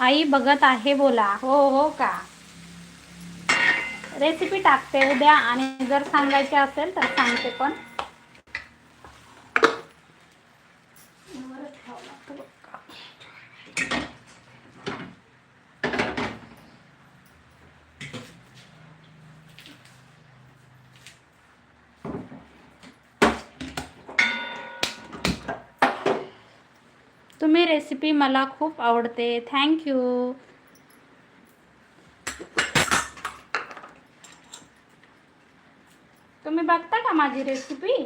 आई बघत आहे बोला. हो हो का? रेसिपी टाकते उद्या आणि जर सांगायचे असेल तर सांगते पण. तुम्ही रेसिपी मला खूप आवडते. थँक्यू तुम्ही बघता का माझी रेसिपी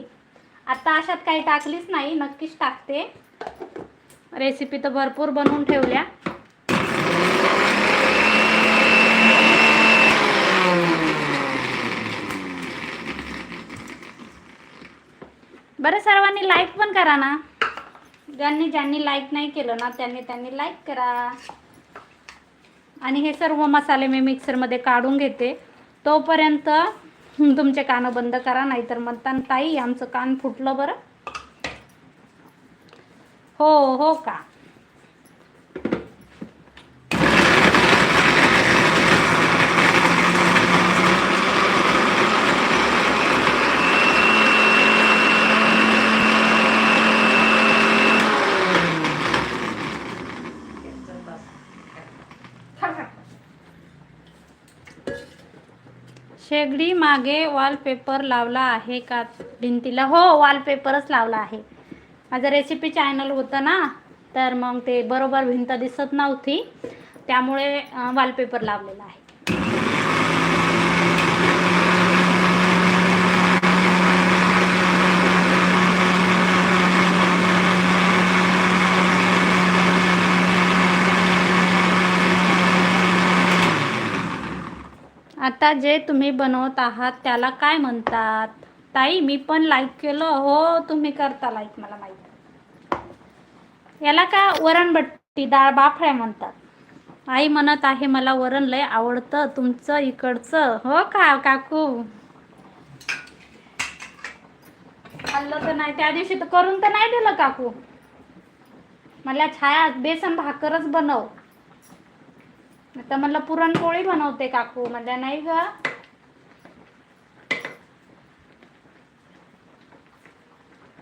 आता अशात काही टाकलीच नाही नक्कीच टाकते. रेसिपी तर भरपूर बनवून ठेवल्या. बरं सर्वांनी लाईक पण करा ना. ज्यांनी ज्यांनी लाईक नाही केलं ना त्यांनी त्यांनी लाईक करा. आणि हे सर्व मसाले मी मिक्सरमध्ये काढून घेते. तोपर्यंत तुमचे कानं बंद करा नाहीतर म्हणताना ताई आमचं कान फुटलं बरं. हो हो का? शेगडी मागे वॉलपेपर लावला आहे का भिंतीला? हो वॉलपेपरच लावला आहे. माझं रेसिपी चॅनल होतं ना तर मग ते बरोबर भिंत दिसत नव्हती. त्यामुळे वॉलपेपर लावलेला आहे. आता जे तुम्ही बनवत आहात त्याला काय म्हणतात? ताई मी पण लाईक केलं. हो तुम्ही करता लाईक मला माहीत. याला का वरणबट्टी डाळ बाफळ्या म्हणतात? आई म्हणत आहे मला वरण लय आवडतं तुमचं इकडचं. हो का काकू? खाल्लं तर नाही त्या दिवशी तर करून तर नाही दिलं काकू. मला छाया बेसन भाकरच बनव. आता म्हणलं पुरणपोळी बनवते काकू. म्हणजे नाही ग.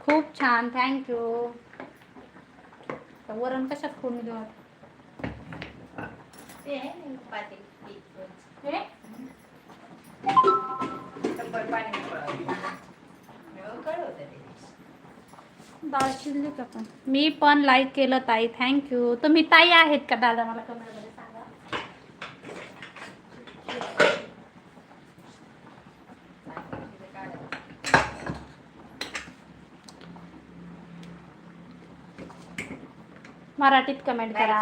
खूप छान. थँक्यू वरण कशात फोडून घेऊ हे? डाळ शिजली का पण? मी पण लाईक केलं ताई. थँक्यू तुम्ही ताई आहेत का? दादा मला कमेंटमध्ये मराठीत कमेंट करा.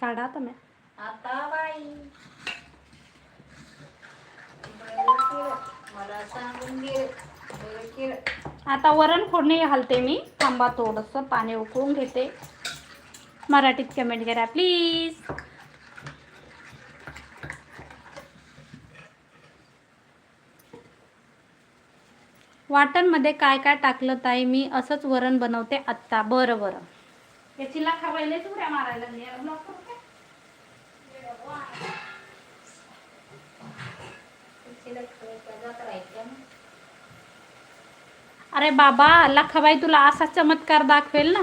काढा तुम्ही. आता बाई. मला सांगून दे. बरं केलं. आता वरण फोडणी घालते मी. थांबा थोडंसं पाणी उकळून घेते. मराठीत कमेंट करा प्लीज वाटणमध्ये काय काय टाकलं ताई? मी असंच वरण बनवते आत्ता. बरं बरं. याची लाखा पहिले तुऱ्या मारायला अरे बाबा लखाबाई तुला असा चमत्कार दाखवेल ना.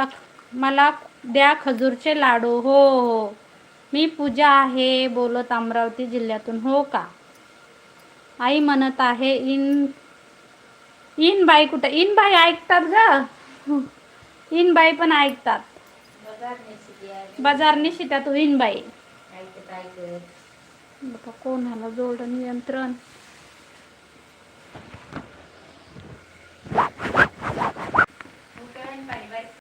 लख मला द्या खजूरचे लाडू. हो हो. मी पूजा आहे बोलत अमरावती जिल्ह्यातून. हो का? आई म्हणत आहे इन इन बाई कुठं? इन बाई ऐकतात ग. इन बाई पण ऐकतात. बघा नेसली आहे. बाजार निशित्यात इन बाई. ऐकत ऐकत. बघा